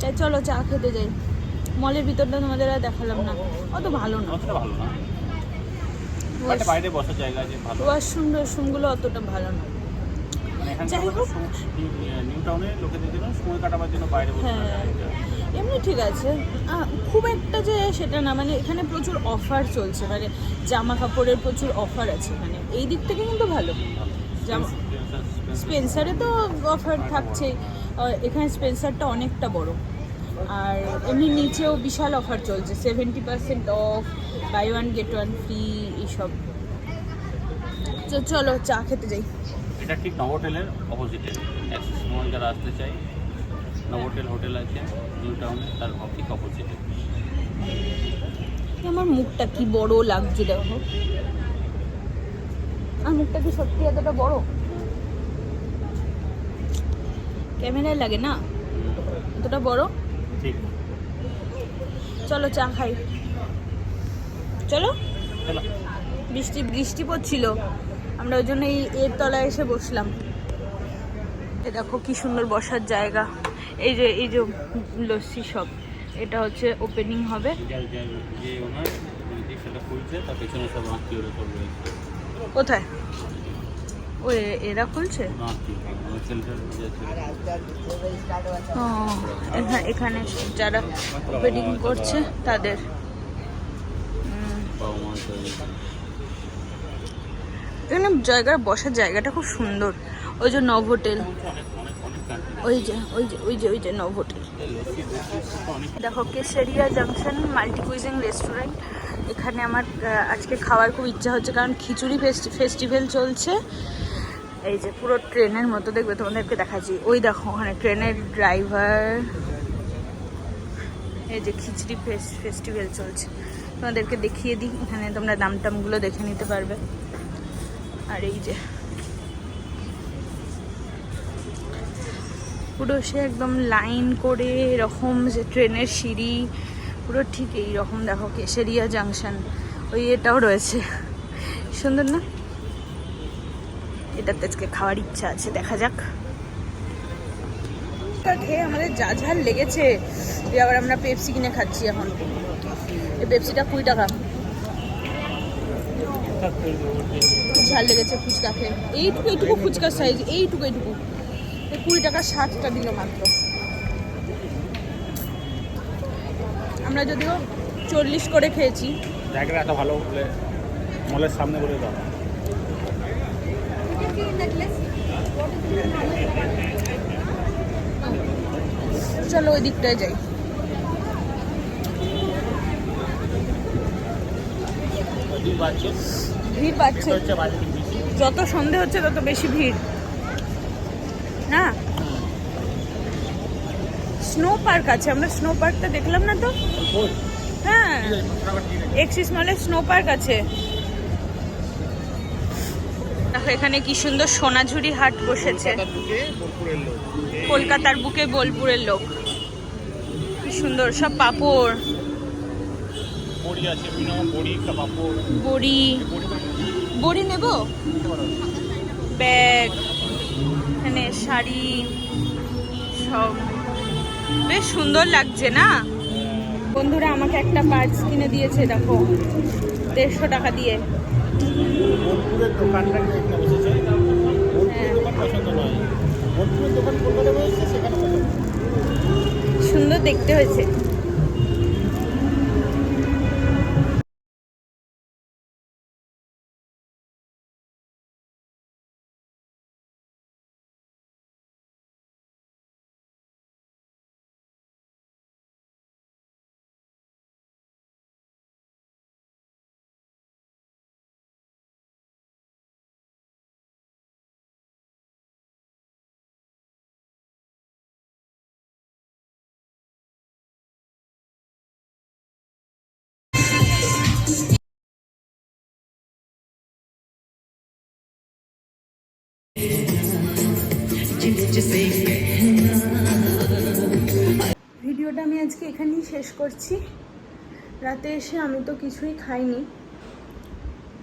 তাই চলো চা খেতে যাই। মলের ভিতরটা তোমাদের আর দেখালাম না। অত ভালো না। বাইরে বসার জায়গা আছে ভালো। ওয়াশরুম অতটা ভালো না। মানে হ্যাঁ। এমনি ঠিক আছে। খুব একটা যে সেটা না মানে এখানে প্রচুর অফার চলছে। মানে জামা কাপড়ের প্রচুর অফার আছে এখানে। এই দিক থেকে কিন্তু ভালো। জামা স্পেন্সারে তো অফার থাকছেই। এখানে স্পেন্সারটা অনেকটা বড়। আর এমনি নিচেও বিশাল অফার চলছে seventy percent off buy one get one free এইসব। তো চলো চা খেতে যাই। এটা ঠিক নভোটেলের অপোজিটে অ্যাক্সিস মল যারা আসতে চাই নভোটেল হোটেল আছে নিউ টাউনে তার ঠিক অপোজিটে আমার মুখটা কি বড় লাগছে দেখো। আর মুখটা কি সত্যি এতটা বড়? ক্যামেরায় লাগে না? এতটা বড়? ঠিক চলো চা খাই। চলো। চলো। বৃষ্টি বৃষ্টি পড়ছিল। আমরা ওই জন্য এই এর তলায় এসে বসলাম। এ দেখো কি সুন্দর বসার জায়গা। এই যে এই যে লস্যি শপ এটা হচ্ছে ওপেনিং হবে। কোথায়? ও এরা খুলছে? এখানে যারা ওপেনিং করছে তাদের। এখানে জায়গার বসার জায়গাটা খুব সুন্দর। ওই যে নভ হোটেল। ওই যে ওই যে ওই যে ওই যে নভ হোটেল। দেখো Kesariya junction multi cuisine restaurant এখানে আমার আজকে খাওয়ার খুব ইচ্ছা হচ্ছে কারণ খিচুড়ি ফেস্টিভ্যাল চলছে। এই যে পুরো ট্রেনের মতো দেখবে তোমাদেরকে দেখাচ্ছি। ওই দেখো, ওখানে ট্রেনের ড্রাইভার এই যে খিচুড়ি ফেস্টিভ্যাল চলছে। তোমাদেরকে দেখিয়ে দিই, এখানে তোমরা দাম টামগুলো দেখে নিতে পারবে। আর এই যে পুরো সে একদম লাইন করে এরকম যে ট্রেনের সিঁড়ি। পুরো ঠিক এই রকম দেখো, কেশরিয়া জাংশন ওই এটাও রয়েছে। সুন্দর না? এটাতে আজকে খাওয়ার ইচ্ছা আছে দেখা যাক। খেয়ে আমাদের যা ঝাল লেগেছে আবার আমরা পেপসি কিনে খাচ্ছি এখন। এই পেপসিটা কুড়ি টাকা। খুব ঝাল লেগেছে ফুচকা খেয়ে। এইটুকু এইটুকু ফুচকার সাইজ এইটুকু এইটুকু। এই কুড়ি টাকা ষাটটা দিল মাত্র। আমরা যদিও চল্লিশ করে খেয়েছি। জায়গাটা এত ভালো বলে মলের সামনে বলে দাও। চলো ওই দিকটায় যাই। ভিড় পাচ্ছে। যত সন্ধে হচ্ছে তত বেশি ভিড়। না? স্নো পার্ক আছে আমরা স্নো পার্কটা দেখলাম না তো? হ্যাঁ। এক্সিস মলে স্নো পার্ক আছে। দেখো এখানে কি সুন্দর সোনাঝুরি হাট বসেছে। কলকাতার বুকে বোলপুরের লোক। কি সুন্দর সব পাপড়। বড়ি। বড়ি নেব? ব্যাগ এখানে শাড়ি সব। বেশ সুন্দর লাগছে না? বন্ধুরা আমাকে একটা পার্স কিনে দিয়েছে দেখো। দেড়শো টাকা দিয়ে। বোলপুরের দোকানটা এখানে বসেছে। হ্যাঁ। বোলপুরের দোকান পছন্দ নয়। বোলপুরের দোকান কলকাতা বসেছে? সেখানে সুন্দর দেখতে হয়েছে। ভিডিওটা আমি আজকে এখানেই শেষ করছি। রাতে এসে আমি তো কিছুই খাইনি।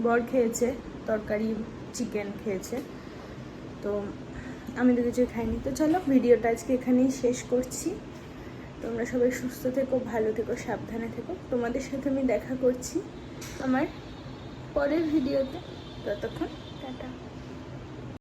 বর খেয়েছে, তরকারি চিকেন খেয়েছে। তো আমি তো কিছুই খাইনি। তো চলো, ভিডিওটা আজকে এখানেই শেষ করছি। তোমরা সবাই সুস্থ থেকো, ভালো থেকো, সাবধানে থেকো। তোমাদের সাথে আমি দেখা করছি আমার পরের ভিডিওতে। ততক্ষণ